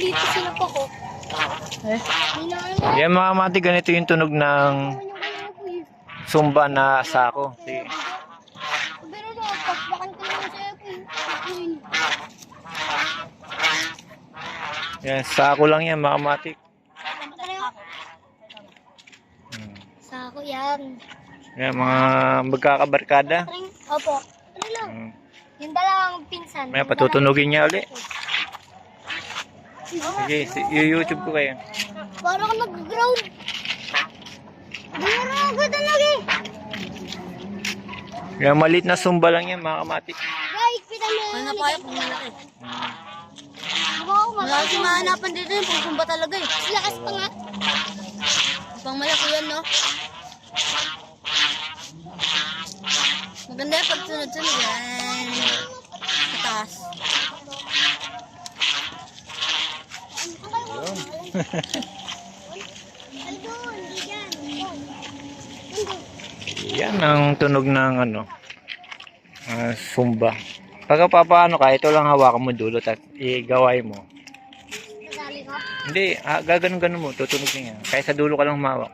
sinapa ko. Eh, Hindi na ano. Yan mga mati, ganito yung tunog ng ko eh. sumba na sako. Sige. Pero na, pakpakan ko naman sa'yo ko eh. Ayun. Yan, sako lang yan mga mati. Sako yan. Yan, mga magkakabarkada. Opo. Ano lang. Hmm. Yung dalawang pinsan. May yung patutunugin niya uli. Sige, si- i-YouTube ko kayo. Parang ka nag-ground. Biro ako talaga eh. Yan, maliit na sumba lang yan mga kamati. Guys, mo ano yun. na kaya pag malaki? Ako, Wala kasi mahanapan dito yung pagsumba talaga eh. Lakas pa nga. Pang malaki yan, no? Maganda yung pagsunod-sunod yan. Sa taas. Yan ang tunog ng ano, ah, sumba. Pagka papaano ka, ito lang hawakan mo dulo at igaway mo. Hindi, ah, gaganon-ganon mo, tutunog na yan. Kaya sa dulo ka lang humawak.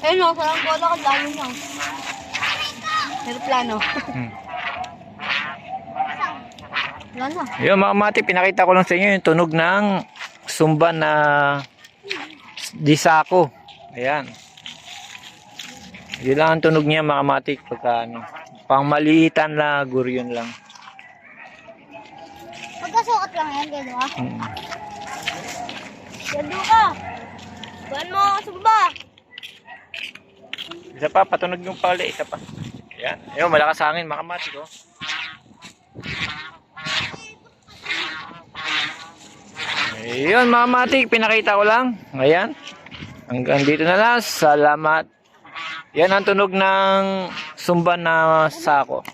Eh no, sarang bola ka dami na. Aeroplano. Hmm. Wala. Yun mga mati, pinakita ko lang sa inyo yung tunog ng sumba na disako. Ayan. Yun lang ang tunog niya mga mati. Pagka ano, pang maliitan na guryon lang. Magkasukat lang yan, gado ka. Hmm. Gado ka. Buwan mo sumba. Isa pa, patunog yung pali. Isa pa. Ayan. Ayun, malakas hangin mga mati ko. Ayun mga mati, pinakita ko lang. Ayan. Hanggang dito na lang. Salamat. Yan ang tunog ng sumba na sako.